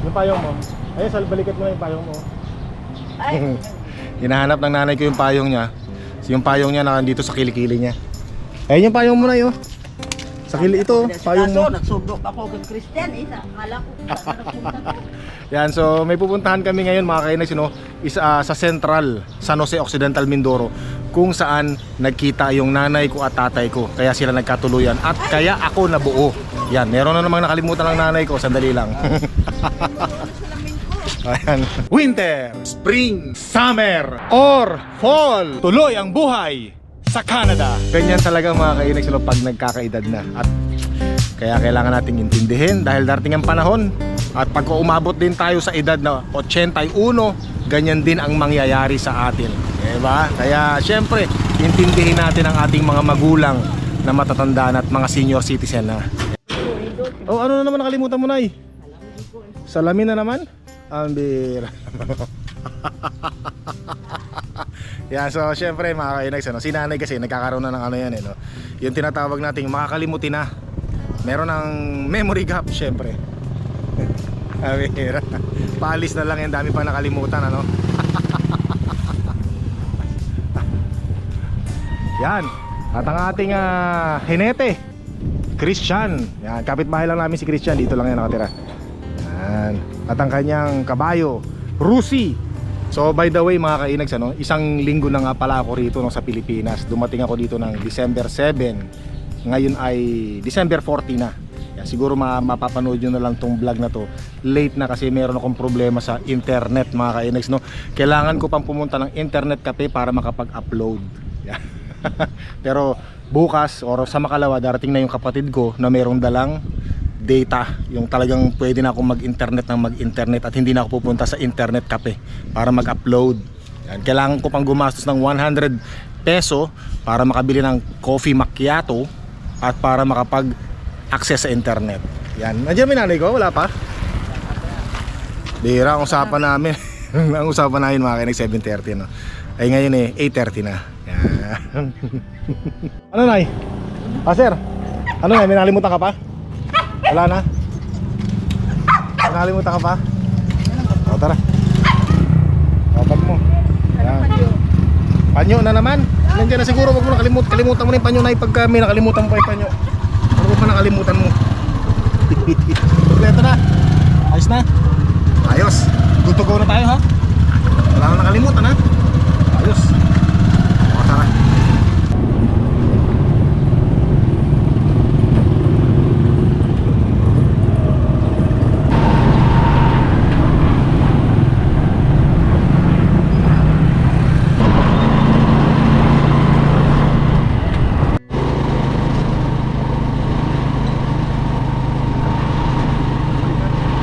Yung payong mo. Ayun, sal balikat mo na yung payong mo. Ay, Hinahanap ng nanay ko yung payong niya. So, yung payong niya nakandito sa kilikili niya. Ayun yung payong mo na yun. Sa kili ito, payong mo. Nagsubok ako kay Christian. Isa, akala ko. Yan, so may pupuntahan kami ngayon mga you know, is, ah, sa Central, San Jose Occidental Mindoro kung saan nagkita yung nanay ko at tatay ko. Kaya sila nagkatuluyan at kaya ako nabuo. Yan, meron na namang nakalimutan ng nanay ko, sandali lang. Ayan. Winter, Spring, Summer, or Fall. Tuloy ang buhay sa Canada. Ganyan talaga mga you know, pag nagkakaedad na. At kaya kailangan nating intindihin dahil darating ang panahon at pag umabot din tayo sa edad na 81, ganyan din ang mangyayari sa atin. Diba? Kaya syempre, intindihin natin ang ating mga magulang na matatandaan at mga senior citizen na. Oh, ano na naman nakalimutan mo na Salamin na naman? Ambira. Yan, so syempre mga kainags, ano, si nanay kasi nagkakaroon na ng ano yan eh, no? Yung tinatawag nating makakalimutin na. Meron ng memory gap syempre. Ambira. Paalis na lang yan, dami pa nakalimutan ano. yan. At ang ating ah, hinete, Christian. Yan, kapitbahay lang namin si Christian, dito lang yan nakatira. Yan. At ang kanyang kabayo, Rusi. So by the way mga kainags, ano, isang linggo na nga pala ako rito no, sa Pilipinas. Dumating ako dito ng December 7. Ngayon ay December 40 na. Yan, siguro ma mapapanood nyo na lang tong vlog na to. Late na kasi meron akong problema sa internet mga kainags. No? Kailangan ko pang pumunta ng internet cafe para makapag-upload. Yan. Pero bukas or sa makalawa darating na yung kapatid ko na merong dalang data yung talagang pwede na akong mag-internet ng mag-internet at hindi na ako pupunta sa internet cafe para mag-upload. Yan. kailangan ko pang gumastos ng 100 peso para makabili ng coffee macchiato at para makapag-access sa internet. Yan, nandiyan may nanay ko, wala pa? Bira ang usapan namin. Ang usapan namin mga kinig 7.30 no? ay ngayon eh 8.30 na ano nay? ah sir ano nay, may nakalimutan ka pa? Wala na? Nakalimutan ka pa? O tara. Kapag mo. Yan. Panyo na naman. Nandiyan na siguro wag mo nakalimut kalimutan mo na yung panyo na pagka may nakalimutan mo pa yung panyo. Ano pa nakalimutan mo? Kompleto na. Ayos na. Ayos. Good to go na tayo ha. Wala nang nakalimutan ha. Ayos. O tara.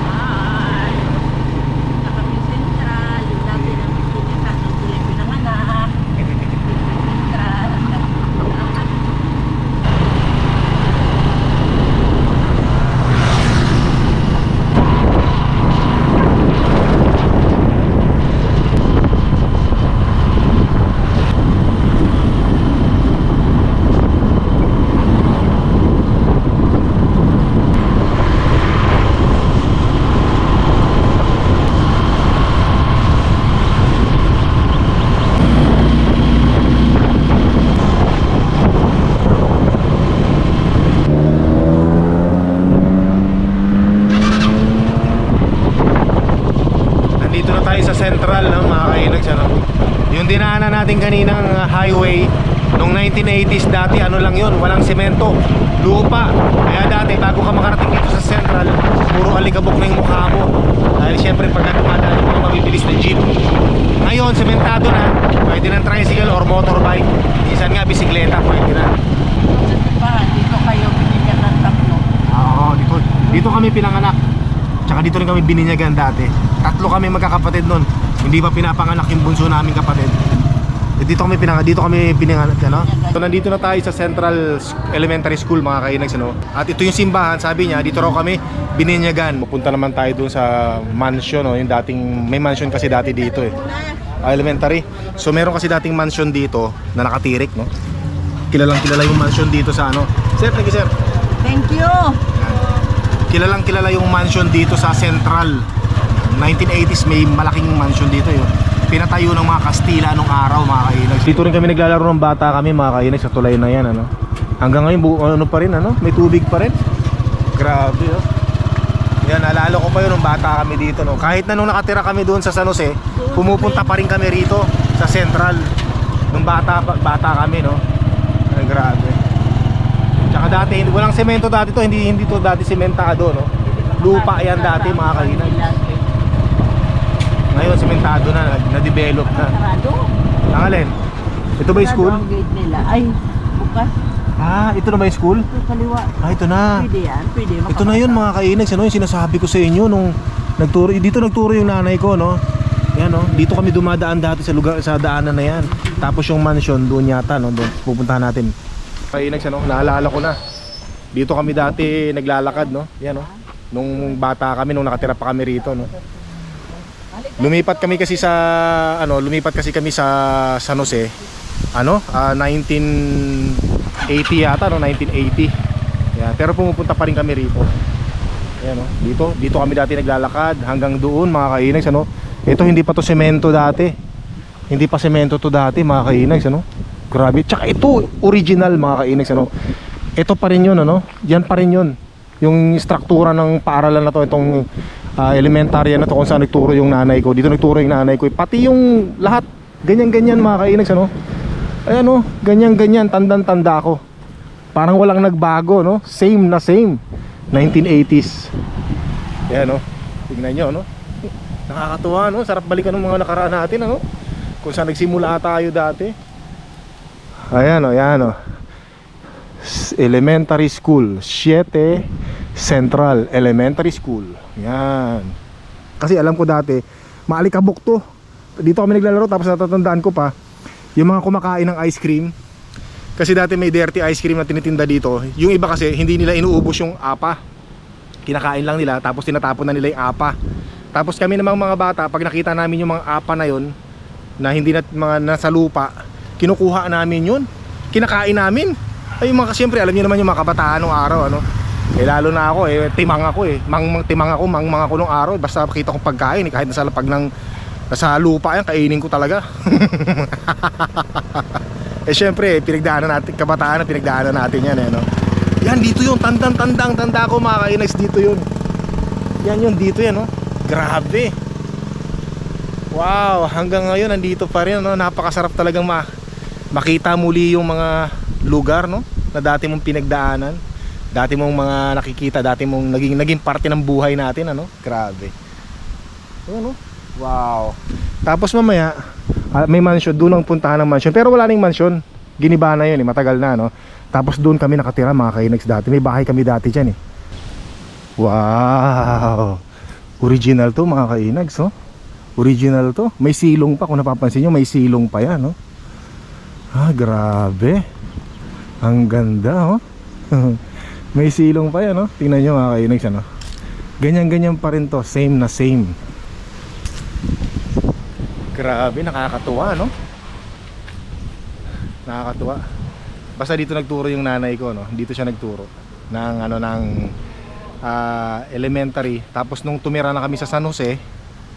Ay, sa kami sentral, yung dati namin pinaka ng tuloy pinanganak. Sentral. Nandito na tayo sa Central no, kainags ano. Yung dinaanan natin kaninang uh, highway Noong 1980s dati ano lang yun, walang semento, lupa. Kaya dati bago ka makarating dito sa Central, puro alikabok na yung mukha mo. Dahil syempre pagka dumadaan yung mabibilis na jeep. Ngayon, sementado na, pwede ng tricycle or motorbike. Minsan nga bisikleta, pwede na. Pa, dito kayo binigyan ng tatlo. Oo, dito, dito kami pinanganak. Tsaka dito rin kami bininyagan dati. Tatlo kami magkakapatid nun. Hindi pa pinapanganak yung bunso namin kapatid. Eh, dito kami pinang dito kami pinanganak, ano? So nandito na tayo sa Central Elementary School mga kainags, ano? At ito yung simbahan, sabi niya, dito raw kami bininyagan. Pupunta naman tayo dun sa mansion, no? Yung dating may mansion kasi dati dito eh. Ah, elementary. So meron kasi dating mansion dito na nakatirik, no? Kilalang kilala yung mansion dito sa ano. Sir, thank you, sir Thank you. kilalang kilala yung mansion dito sa Central 1980s may malaking mansion dito yun. Pinatayo ng mga Kastila nung araw mga kainags. Dito rin kami naglalaro ng bata kami mga kainags sa tulay na yan ano. Hanggang ngayon ano pa rin ano, may tubig pa rin. Grabe oh. Yan, naalala ko pa yun nung bata kami dito no. Kahit na nung nakatira kami doon sa San Jose, pumupunta pa rin kami rito sa Central. Nung bata bata kami no. Ay, grabe. Tsaka dati, walang semento dati to, hindi hindi to dati sementado no. Lupa yan dati mga kainag. Ngayon sementado na, na-develop na. Sarado. Ang alin? Ito ba yung school? Sarado ang gate nila. Ay, bukas. Ah, ito na ba yung school? Ito kaliwa. Ah, ito na. Pwede yan. Pwede. Ito na yun mga kainags, ano yung sinasabi ko sa inyo nung nagturo, dito nagturo yung nanay ko, no? Yan, no? Dito kami dumadaan dati sa lugar sa daanan na yan. Tapos yung mansion doon yata, no? Doon pupuntahan natin. Kainags, ano? Naalala ko na. Dito kami dati naglalakad, no? Yan, no? Nung bata kami, nung nakatira pa kami rito, no? Lumipat kami kasi sa ano, lumipat kasi kami sa San Jose. Ano? Ah, 1980 yata, no? 1980. Yan, pero pumupunta pa rin kami rito. Ayan, oh. Dito, dito kami dati naglalakad hanggang doon mga kainags ano. Ito hindi pa to semento dati. Hindi pa semento to dati mga kainags ano. Grabe. Tsaka ito original mga kainags ano. Ito pa rin 'yun ano. Yan pa rin 'yun. Yung struktura ng paaralan na to itong ah, elementarya na to kung saan nagturo yung nanay ko. Dito nagturo yung nanay ko. Pati yung lahat ganyan-ganyan mga kainags ano. Ayan oh, ganyan-ganyan tandang-tanda ko. Parang walang nagbago, no? Same na same. 1980s. Yan, no? Tingnan nyo, no? Nakakatuwa, no? Sarap balikan ng mga nakaraan natin, ano? Kung saan nagsimula tayo dati. Ayan, o, yan, o. S- Elementary School. 7 Central Elementary School. Yan. Kasi alam ko dati, maalikabok to. Dito kami naglalaro, tapos natatandaan ko pa, yung mga kumakain ng ice cream, kasi dati may dirty ice cream na tinitinda dito. Yung iba kasi hindi nila inuubos yung apa. Kinakain lang nila tapos tinatapon na nila yung apa. Tapos kami namang mga bata, pag nakita namin yung mga apa na yon na hindi na mga nasa lupa, kinukuha namin yun. Kinakain namin. Ay mga siyempre alam niyo naman yung mga kabataan nung araw ano. Eh lalo na ako eh timang ako eh. Mang, mang timang ako, mang mga ko nung araw eh. basta makita kong pagkain eh, kahit nasa lapag ng nasa lupa yan kainin ko talaga. Eh syempre, pinagdaanan natin, kabataan na pinagdaanan natin yan eh, no? Yan, dito yun, tandang tandang tanda ko mga kainags, dito yun. Yan yun, dito yan, no? Grabe. Wow, hanggang ngayon, nandito pa rin, no? Napakasarap talagang ma makita muli yung mga lugar, no? Na dati mong pinagdaanan. Dati mong mga nakikita, dati mong naging, naging parte ng buhay natin, ano? Grabe. Ano? Wow. Tapos mamaya, ah, may mansion, doon ang puntahan ng mansion. Pero wala nang mansion. Giniba na yun eh, matagal na no. Tapos doon kami nakatira mga kainags dati. May bahay kami dati dyan eh. Wow. Original to mga kainags oh. Original to. May silong pa kung napapansin nyo, may silong pa yan no. Ah, grabe. Ang ganda oh. may silong pa yan no. Tingnan nyo mga kainags ano. Ganyan-ganyan pa rin to. Same na same. Grabe, nakakatuwa, no? Nakakatuwa. Basta dito nagturo yung nanay ko, no? Dito siya nagturo ng ano ng ah, elementary. Tapos nung tumira na kami sa San Jose,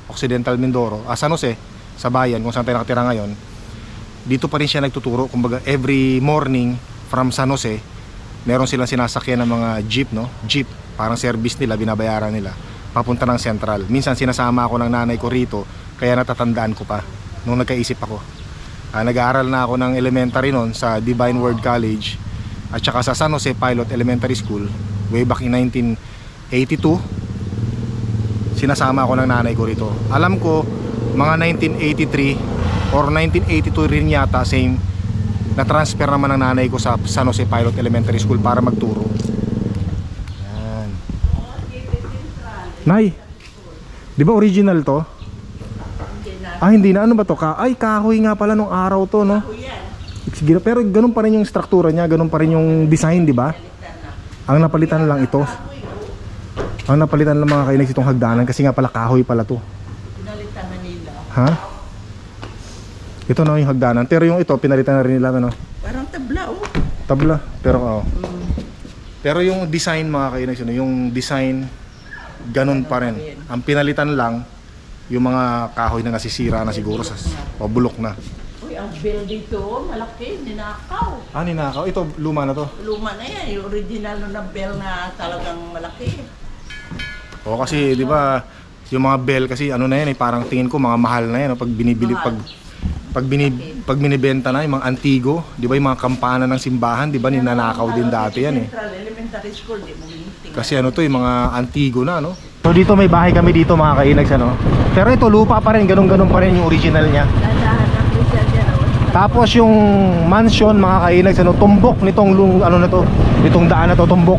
Occidental Mindoro, ah, San Jose, sa bayan kung saan tayo nakatira ngayon. Dito pa rin siya nagtuturo. Kumbaga every morning from San Jose, meron silang sinasakyan ng mga jeep, no? Jeep, parang service nila, binabayaran nila papunta ng Central. Minsan sinasama ako ng nanay ko rito, kaya natatandaan ko pa nung nagkaisip ako. Ah, nag-aaral na ako ng elementary noon sa Divine Word College at saka sa San Jose Pilot Elementary School way back in 1982. Sinasama ako ng nanay ko rito. Alam ko mga 1983 or 1982 rin yata same na transfer naman ng nanay ko sa San Jose Pilot Elementary School para magturo. Yan. Nay, di ba original to? Ah, hindi na. Ano ba to? Ka Ay, kahoy nga pala nung araw to, no? Sige, pero ganun pa rin yung struktura niya, ganun pa rin yung design, di ba? Ang napalitan lang ito. Ang napalitan lang mga kainex itong hagdanan kasi nga pala kahoy pala to. Pinalitan na nila. Ha? Ito na yung hagdanan. Pero yung ito, pinalitan na rin nila, ano? Parang tabla, oh. Tabla. Pero, oh. Pero yung design mga kainex, ano, yung design, ganun pa rin. Ang pinalitan lang, yung mga kahoy na nasisira na siguro sa pabulok na. Uy, ang bell dito, malaki, ninakaw. Ah, ninakaw. Ito, luma na to. Luma na yan, yung original na bell na talagang malaki. O kasi, di ba, yung mga bell kasi ano na yan eh, parang tingin ko mga mahal na yan. Pag binibili, Mahal. pag pag, bini, pag binibenta na yung mga antigo, di ba yung mga kampana ng simbahan, di ba ninanakaw din dati yan eh. Elementary School, di mo. Kasi ano to, yung mga antigo na, no? So dito may bahay kami dito mga kainags, ano? Pero ito lupa pa rin, ganun-ganun pa rin yung original niya. Tapos yung mansion mga kainags, ano, tumbok nitong lung, ano na to, nitong daan na to, tumbok.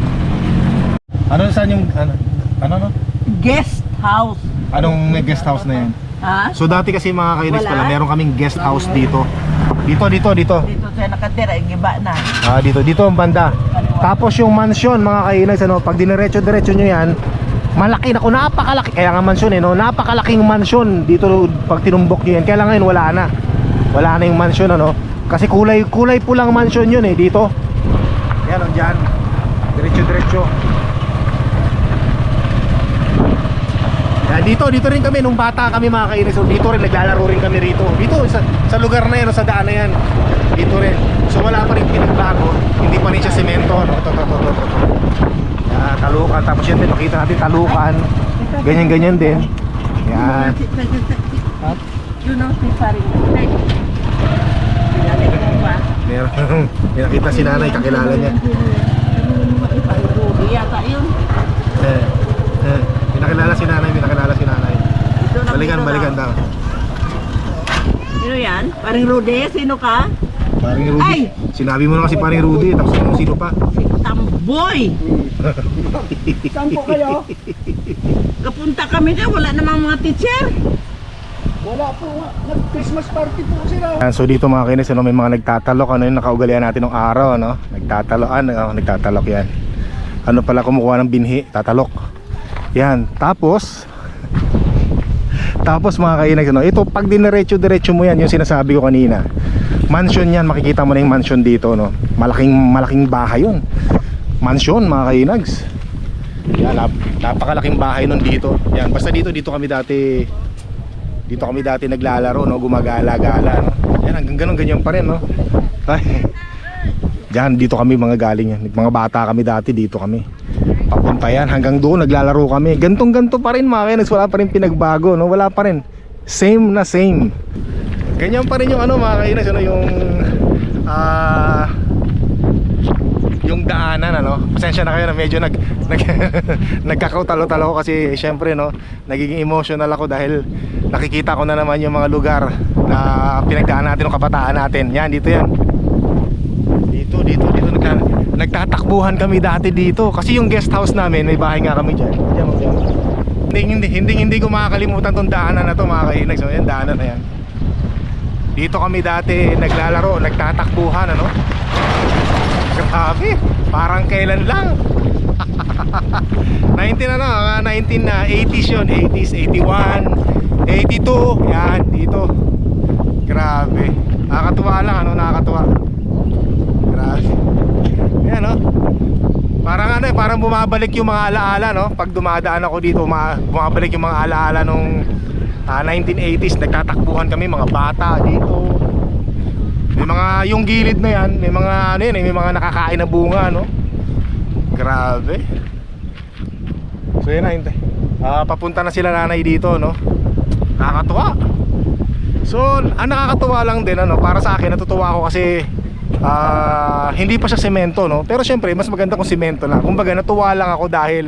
Ano saan yung, ano, ano, no? Guest house. Anong may guest house na yan? Ha? So dati kasi mga kainags Wala. pala, meron kaming guest house dito. Dito, dito, dito. Dito siya nakatira, yung iba na. Ah, dito, dito ang banda. Tapos yung mansion, mga kainags, ano, pag dinerecho-diretso nyo yan, malaki na, napakalaki, kaya nga mansion eh, no? napakalaking mansion dito pag tinumbok nyo yan. Kaya lang ngayon wala na. Wala na yung mansion, ano? Kasi kulay, kulay pulang mansion yun eh, dito. Yan, o, dyan. Diretso-diretso. Dito, dito rin kami, nung bata kami mga kainis, so dito rin, naglalaro rin kami rito. Dito, sa, sa lugar na yan, sa daan na yan. Dito rin. So wala pa rin pinagbago, hindi pa rin siya semento, no? Ito, ito, ito, ito, ito. Yan, talukan, tapos yan din, makita natin talukan. Ganyan-ganyan din. Yan. You know Paring? Meron, may nakita si nanay, kakilala niya. Yata yun. Eh, eh, may nakilala si nanay, may nakilala si nanay. Na, Balikan, na. balikan daw. Sino yan? Paring Rudy? Sino ka? Paring Rudy. Ay! Sinabi mo na kasi paring Rudy, tapos kung sino pa. Si Tamboy! Saan po kayo? Kapunta kami dyan, wala namang mga teacher. Wala po nga. Nag-Christmas party po sila. So dito mga kinis, ano, may mga nagtatalok, ano yung nakaugalian natin ng araw, no? Nagtataloan, ano, nagtatalok yan. Ano pala kumukuha ng binhi, tatalok. Yan, tapos, tapos mga kainis, ano, ito pag dinerecho-diretso mo yan, yung sinasabi ko kanina. Mansion yan, makikita mo na yung mansion dito, no? Malaking, malaking bahay yun. Mansion, mga kainags. Yan, nap napakalaking bahay nun dito. Yan, basta dito, dito kami dati dito kami dati naglalaro, no? Gumagala-gala, no? Yan, hanggang ganun, ganyan pa rin, no? Diyan, dito kami mga galing yan. Mga bata kami dati, dito kami. Papunta yan, hanggang doon, naglalaro kami. Gantong ganto pa rin, mga kainis. Wala pa rin pinagbago, no? Wala pa rin. Same na same. Ganyan pa rin yung ano, mga kainis, ano, yung... Ah... yung daanan ano pasensya na kayo na medyo nag, nag nagkakautalo-talo ko kasi syempre no nagiging emotional ako dahil nakikita ko na naman yung mga lugar na pinagdaan natin ng kabataan natin yan dito yan dito dito nagtatakbuhan kami dati dito. Kasi yung guest house namin may bahay nga kami dyan. Dyan, hindi hindi hindi hindi ko makakalimutan tong daanan na to mga kainag. So yan daanan na yan. Dito kami dati naglalaro nagtatakbuhan ano? Grabe, parang kailan lang. 19 ano, mga 19 na 80s yun. 80s, 81 82, yan, dito. Grabe. Nakakatuwa lang, ano, nakakatuwa. Grabe Yan, no Parang ano eh, parang bumabalik yung mga alaala, no Pag dumadaan ako dito, ma- bumabalik yung mga alaala nung ah, 1980s Nagtatakbuhan kami, mga bata dito may mga yung gilid na yan, may mga ano yan, eh, may mga nakakain na bunga, no? Grabe. So yun na, hintay. Ah, papunta na sila nanay dito, no? Nakakatuwa. So, ang nakakatuwa lang din ano, para sa akin natutuwa ako kasi ah, hindi pa siya semento, no? Pero syempre, mas maganda kung semento lang. Kumbaga, natuwa lang ako dahil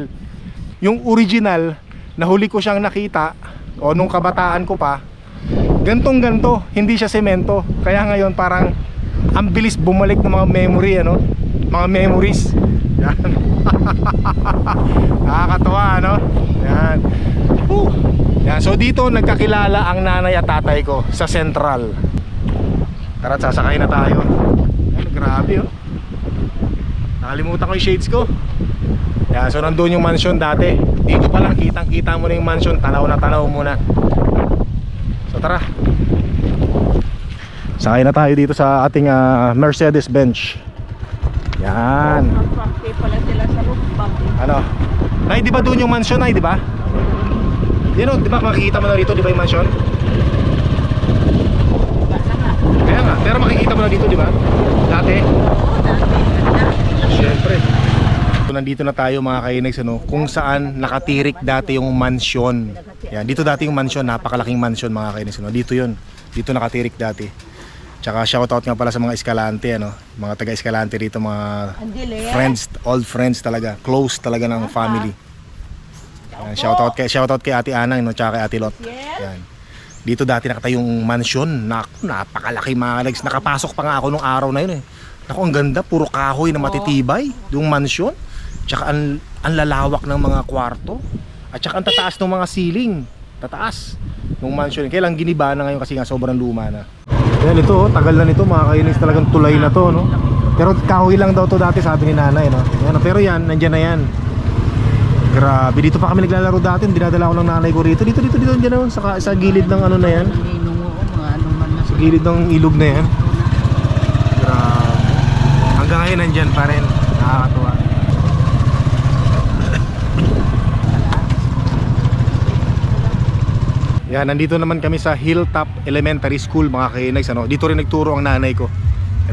yung original na huli ko siyang nakita o nung kabataan ko pa, gantong ganto, hindi siya semento. Kaya ngayon parang ang bilis bumalik ng mga memory ano, mga memories. Yan. Nakakatuwa ano? Yan. Whew. Yan, so dito nagkakilala ang nanay at tatay ko sa Central. Tara, sasakay na tayo. Yan, grabe oh. Nakalimutan ko yung shades ko. Yan, so nandun yung mansion dati. Dito pa lang kitang-kita mo na yung mansion, tanaw na tanaw mo na. So tara. Sakay na tayo dito sa ating ah, Mercedes Benz. Yan. Ano? Nay, di ba doon yung mansion ay, di ba? Yan o, di ba makikita mo na rito, di ba yung mansion? Kaya nga, pero makikita mo na dito, di ba? Dati. Siyempre. So, nandito na tayo mga kainags, ano, kung saan nakatirik dati yung mansion. Yan, dito dati yung mansion, napakalaking mansion mga kainags, ano. Dito yun. Dito nakatirik dati. Tsaka shoutout nga pala sa mga Escalante, ano, mga taga Escalante rito, mga friends, old friends talaga, close talaga ng family. Yan, shoutout kay shoutout kay Ate Anang no, tsaka kay Ate Lot. Yan. Dito dati nakatayong mansion, Naku, napakalaki mga legs. Nakapasok pa nga ako nung araw na yun eh. Naku, ang ganda, puro kahoy na matitibay, yung mansion. Tsaka ang, ang lalawak ng mga kwarto. At tsaka ang tataas ng mga ceiling. Tataas ng mansion. Kailang giniba na ngayon kasi nga sobrang luma na. Yan ito, oh, tagal na nito, mga kainis talagang tulay na to, no? Pero kahoy lang daw to dati sabi ni nanay, no? Yan, pero yan, nandyan na yan. Grabe, dito pa kami naglalaro dati, dinadala ko ng nanay ko rito. Dito, dito, dito, dyan, oh, sa, sa gilid ng ano na yan. Sa gilid ng ilog na yan. Grabe. Hanggang ngayon nandyan pa rin. Nakakatuwa. Yan, nandito naman kami sa Hilltop Elementary School mga kainags. Ano? Dito rin nagturo ang nanay ko.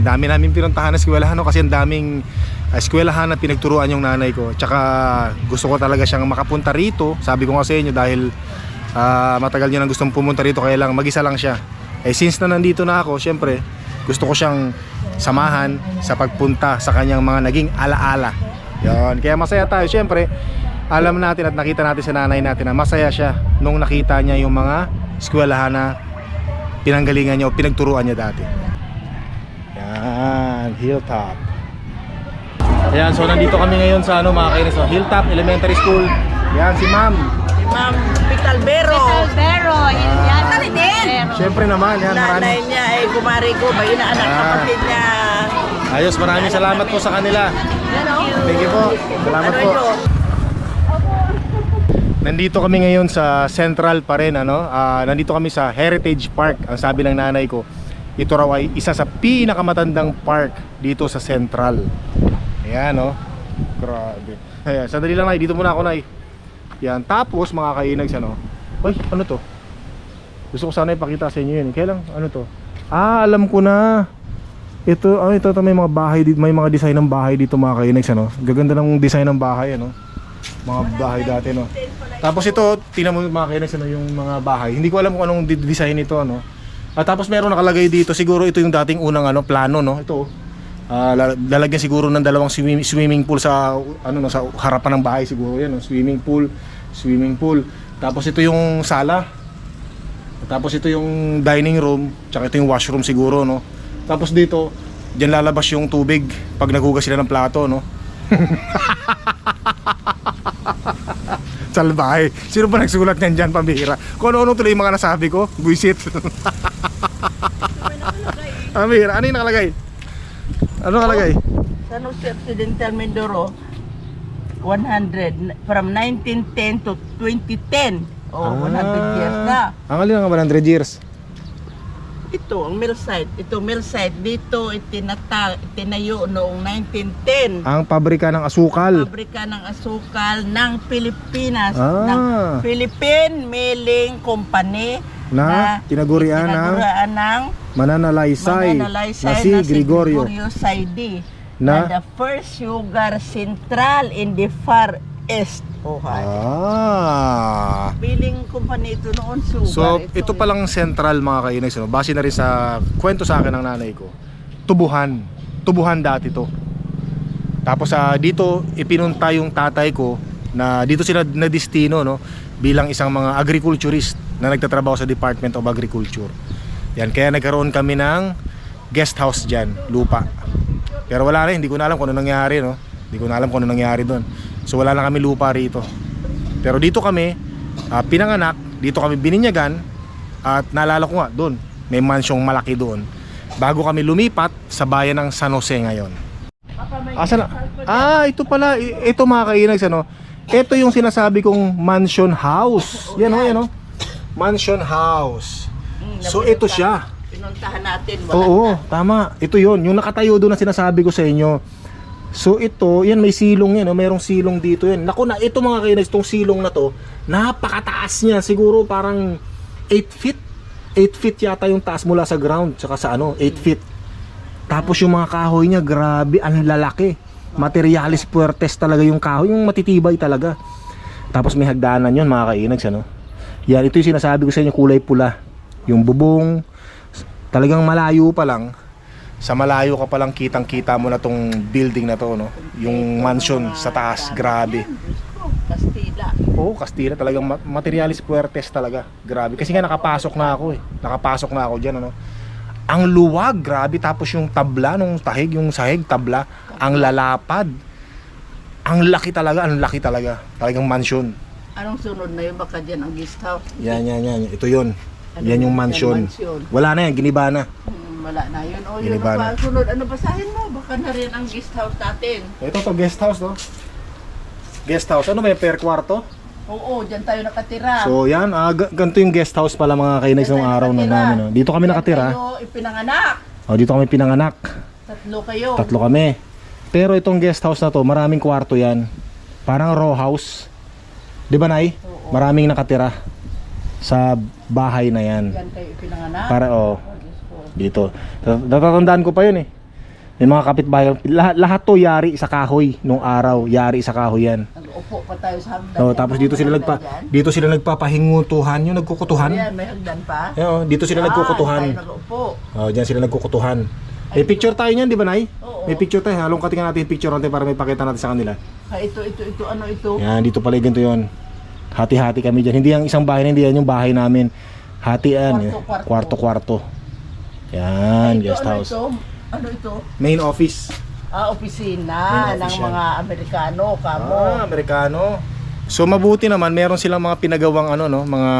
Ang dami namin pinuntahan na eskwelahan no? kasi ang daming eskwelahan na pinagturuan yung nanay ko. Tsaka gusto ko talaga siyang makapunta rito. Sabi ko nga sa inyo dahil ah, matagal niya nang gustong pumunta rito kaya lang mag-isa lang siya. Eh since na nandito na ako, syempre gusto ko siyang samahan sa pagpunta sa kanyang mga naging alaala. Yon, kaya masaya tayo. Syempre, alam natin at nakita natin sa nanay natin na masaya siya nung nakita niya yung mga eskwelahan na pinanggalingan niya o pinagturuan niya dati. Yan, Hilltop. Ayan, so nandito kami ngayon sa ano mga kainis, so, Hilltop Elementary School. Yan, si ma'am. Ma'am Pitalbero. Pero, yun yan. Kali din. Siyempre naman, yan, Nanay niya ay kumari ko. Ba yun ang anak Ah. kapatid niya. Ayos, maraming salamat po sa kanila. Thank you po. Salamat Ano po. ito? Nandito kami ngayon sa Central pa rin ano. Ah, nandito kami sa Heritage Park. Ang sabi ng nanay ko, ito raw ay isa sa pinakamatandang park dito sa Central. Ayan no. Grabe. Ayan, sandali lang nay, dito muna ako nay. Yan, tapos mga kainags ano. Uy, ano to? Gusto ko sana ipakita sa inyo yun. Kailan ano to? Ah, alam ko na. Ito, ah, ito, ito may mga bahay dito, may mga design ng bahay dito mga kainags ano. Gaganda ng design ng bahay ano mga bahay dati no. Tapos ito, tingnan mo mga kainis ano yung mga bahay. Hindi ko alam kung anong design nito ano. At tapos meron nakalagay dito, siguro ito yung dating unang ano plano no. Ito. Ah, la- lalagyan siguro ng dalawang swimming, swimming pool sa ano no, sa harapan ng bahay siguro yan no. Swimming pool, swimming pool. Tapos ito yung sala. Tapos ito yung dining room, tsaka ito yung washroom siguro no. Tapos dito, diyan lalabas yung tubig pag naghugas sila ng plato no. Salbahe. Sino ba nagsulat niyan dyan, pambihira? Kung ano-ano tuloy yung mga nasabi ko, buisit. pambihira, ano yung nakalagay? Ano nakalagay? San Jose Occidental Mindoro, 100, from 1910 to 2010. Oh, 100 years na. Ang alin nga 100 years. Ito, ang mill site. Ito, mill site. Dito, itinata, itinayo noong 1910. Ang pabrika ng asukal. Pabrika ng asukal ng Pilipinas. Ah. Ng Philippine Milling Company. Na tinagurian ng tinagurian ng mananalaysay, Mananalaysay na si Gregorio. Saidi. Na? Na the first sugar central in the Far East. Oh, hi. Ah. Billing company ito noon sugar. So, ito palang central mga kainags, no? base na rin sa kwento sa akin ng nanay ko. Tubuhan. Tubuhan dati to. Tapos sa dito ipinunta yung tatay ko na dito sila na destino no bilang isang mga agriculturist na nagtatrabaho sa Department of Agriculture. Yan kaya nagkaroon kami ng guest house diyan, lupa. Pero wala na, hindi ko na alam kung ano nangyari no. Hindi ko na alam kung ano nangyari doon. So wala na kami lupa rito. Pero dito kami ah, pinanganak, dito kami bininyagan at naalala ko nga doon, may mansyong malaki doon. Bago kami lumipat sa bayan ng San Jose ngayon. Asa na? Ah, ito pala, ito mga kainags ano. Ito yung sinasabi kong mansion house. Yan oh, yan oh. Mansion house. So ito siya. Pinuntahan natin. Wala Oo, tama. Ito yon Yung nakatayo doon na sinasabi ko sa inyo. So ito, yan may silong yan, oh. mayroong silong dito yan. Naku na, ito mga kainis, itong silong na to, napakataas niya. Siguro parang 8 feet. 8 feet yata yung taas mula sa ground, tsaka sa ano, 8 feet. Tapos yung mga kahoy niya, grabe, ang lalaki. Materialis puertes talaga yung kahoy, yung matitibay talaga. Tapos may hagdanan yun mga kainags, ano. Yan, ito yung sinasabi ko sa inyo, kulay pula. Yung bubong, talagang malayo pa lang, sa malayo ka palang kitang kita mo na tong building na to no? Yung mansion sa taas grabe. Kastila. oo Castilla talagang ma- materialis puertes talaga. Grabe. Kasi nga nakapasok na ako eh. Nakapasok na ako diyan ano? Ang luwag grabe. Tapos yung tabla nung tahig yung sahig tabla. Ang lalapad. Ang laki talaga ang laki talaga. Talagang mansion. Anong sunod na yun? Baka dyan ang guest house. yan yan yan. Ito yun Ano yan yung mansion mansion. wala na yan giniba na Hmm, wala na yun. O yun Giniba pa. Sunod, ano basahin mo? Baka na rin ang guest house natin. ito to guest house no guest house ano ba yung per kwarto Oo, dyan tayo nakatira. So yan, ah, ganito yung guest house pala mga kainags ng tayo araw na nakatira. namin. No? Dito kami Dyan nakatira. tayo ipinanganak. Oh, dito kami pinanganak. Tatlo kayo. Tatlo kami. Pero itong guest house na to, maraming kwarto yan. Parang row house. 'Di ba, Nay? Maraming nakatira sa bahay na yan. Dyan kayo ipinanganak. Para oh, Oh, dito. Nat- Natatandaan ko pa 'yun eh. May mga kapitbahay, lahat, lahat to yari sa kahoy nung araw, yari sa kahoy yan. Nag-upo pa tayo sa hagdan. Oh, Yan, tapos dito sila nagpa dyan. dito sila nagpapahingutuhan, yung nagkukutuhan. Ayan, may hagdan pa. Ayan, oh, dito sila Ah, nagkukutuhan. tayo nag-upo. Oh, diyan sila nagkukutuhan. May picture tayo niyan, di ba, Nay? Oo. May picture tayo. Halong katingnan natin yung picture natin para may pakita natin sa kanila. Ah, ito, ito, ito, ano ito? Yan, dito pala yung ganito yun. Hati-hati kami dyan. Hindi yung isang bahay, hindi yan yung bahay namin. Hati yan. eh. Kwarto-kwarto. Yan, Ito, guest ano house. Ito? Ano ito? Main office. Ah, opisina ng office yan. mga Amerikano, kamo. Ah, Amerikano. So mabuti naman meron silang mga pinagawang ano no, mga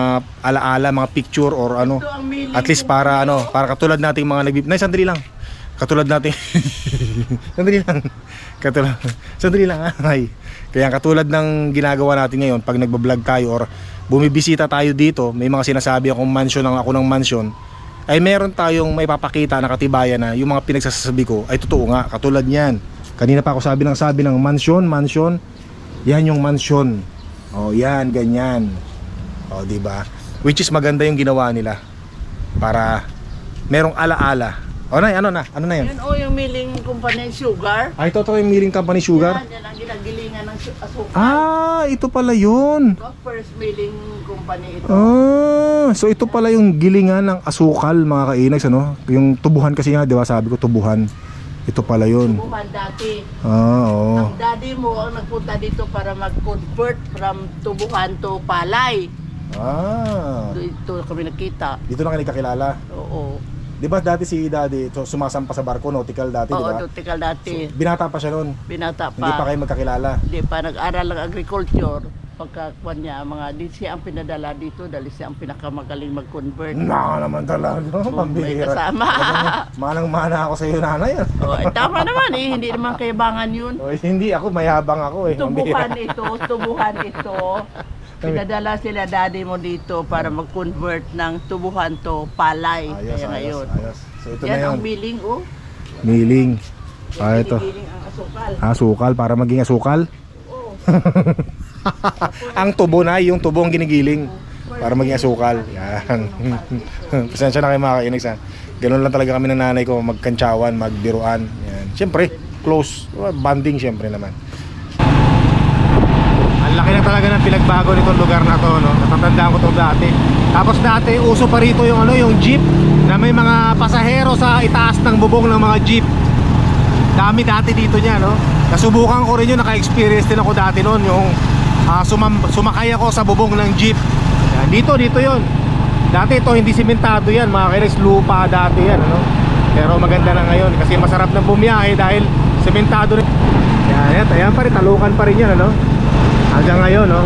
alaala, mga picture or ano. Ang At least para ano, para katulad nating mga nagbib... Nay, sandali lang. Katulad nating... sandali lang. Katulad... Sandali lang, ay. Kaya katulad ng ginagawa natin ngayon, pag nagbablog tayo or bumibisita tayo dito, may mga sinasabi akong mansion lang ako ng mansion, ay meron tayong may papakita na katibayan na yung mga pinagsasabi ko ay totoo nga, katulad niyan. Kanina pa ako sabi ng sabi ng mansion, mansion. Yan yung mansion. Oh, yan, ganyan. Oh, di ba? Which is maganda yung ginawa nila para merong alaala. O na, ano na? Ano na yun? Yun o, yung milling company sugar. Ay, ito, ito yung milling company sugar. Yan, yan ang ginagilingan ng su- asukal. Ah, ito pala yun. Ito, First milling company ito. Ah, so ito pala yung gilingan ng asukal mga kainags ano? Yung tubuhan kasi nga, 'di ba? Sabi ko tubuhan. Ito pala yun. Tubuhan dati. Ah, oo. Ang daddy mo ang nagpunta dito para mag-convert from tubuhan to palay. Ah. Dito kami nakita. Dito na kayo kakilala. Oo. 'Di ba dati si Daddy so, sumasampa sa barko nautical dati, 'di Oo, ba? nautical dati. Binata pa siya noon. Binata Hindi pa pa. kayo magkakilala. Hindi pa nag-aral ng agriculture. Pagkakuan niya, mga di siya ang pinadala dito dahil siya ang pinakamagaling mag-convert. Na naman talaga, may pambihira. kasama. Manang-mana ako sa iyo, nanay. oh, eh, tama naman eh, hindi naman kayabangan yun. O, hindi ako, mayabang ako eh. Tubuhan ito, tubuhan ito. Pinadala sila daddy mo dito para mag-convert ng tubuhan to palay. Ayos, Kaya ayos, ngayon. ayos. So ito Yan na ang yun. billing oh. Miling. Yan Ah, ito. ginigiling ang asukal. Asukal, para maging asukal. Oh. ang tubo na, yung tubo ang ginigiling. Para maging asukal. Yan. Pasensya na kayo mga kainags ha. Ganun lang talaga kami ng nanay ko, magkantsawan, magbiruan. Yan. Siyempre, close. Banding siyempre naman. Laki na talaga ng pinagbago nitong lugar na to, no? Natatandaan ko to dati. Tapos dati, uso pa rito yung ano, yung jeep na may mga pasahero sa itaas ng bubong ng mga jeep. Dami dati dito niya, no? Nasubukan ko rin yun, naka-experience din ako dati noon, yung ah, sumam- sumakay ako sa bubong ng jeep. Yan, dito, dito yon. Dati ito, hindi simentado yan, mga kainis, lupa dati yan, ano? Pero maganda na ngayon kasi masarap na bumiyahe dahil sementado rin. Yan, yan, ayan pa rin, talukan pa rin yan, ano? Hanggang ngayon, no?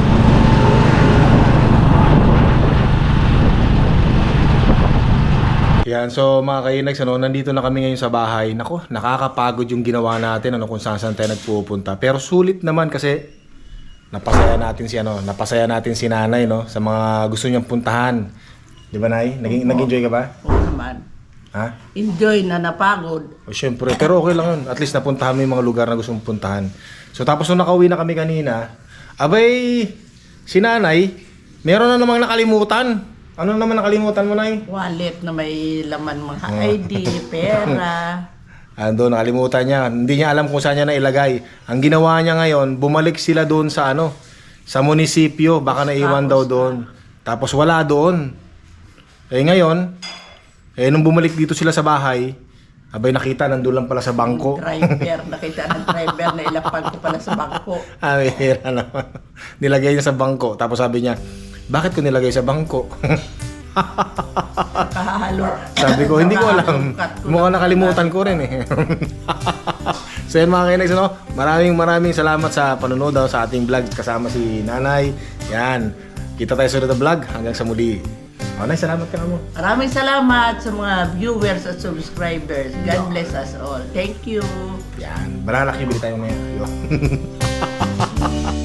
Yan, so mga kainags, ano, nandito na kami ngayon sa bahay. Nako, nakakapagod yung ginawa natin, ano, kung saan saan tayo nagpupunta. Pero sulit naman kasi napasaya natin si ano, napasaya natin si Nanay, no, sa mga gusto niyang puntahan. 'Di ba, Nay? Naging nag-enjoy ka ba? Oo naman. Ha? enjoy na napagod. O syempre, pero okay lang yun. At least napuntahan mo yung mga lugar na gusto mong puntahan. So tapos nung nakauwi na kami kanina, abay, si nanay, meron na namang nakalimutan. Ano naman nakalimutan mo, nay? Wallet na may laman mga ID, pera. Ando, nakalimutan niya. Hindi niya alam kung saan niya nailagay. Ang ginawa niya ngayon, bumalik sila doon sa ano, sa munisipyo. Baka naiwan daw doon. Tapos wala doon. Eh ngayon, eh nung bumalik dito sila sa bahay, abay nakita nandun lang pala sa bangko. driver, nakita ng driver na ilapag ko pala sa bangko. Ah, hira naman. Nilagay niya sa bangko. Tapos sabi niya, bakit ko nilagay sa bangko? Kahalo. sabi ko, hindi ko alam. Mukhang nakalimutan ko rin eh. so yan mga kinags, ano? maraming maraming salamat sa panonood ah, sa ating vlog kasama si Nanay. Yan. Kita tayo sa vlog. Hanggang sa muli. Oh, Nay, salamat ka mo. Maraming salamat sa mga viewers at subscribers. God bless us all. Thank you. Yan. Banana cue tayo ngayon. Yun.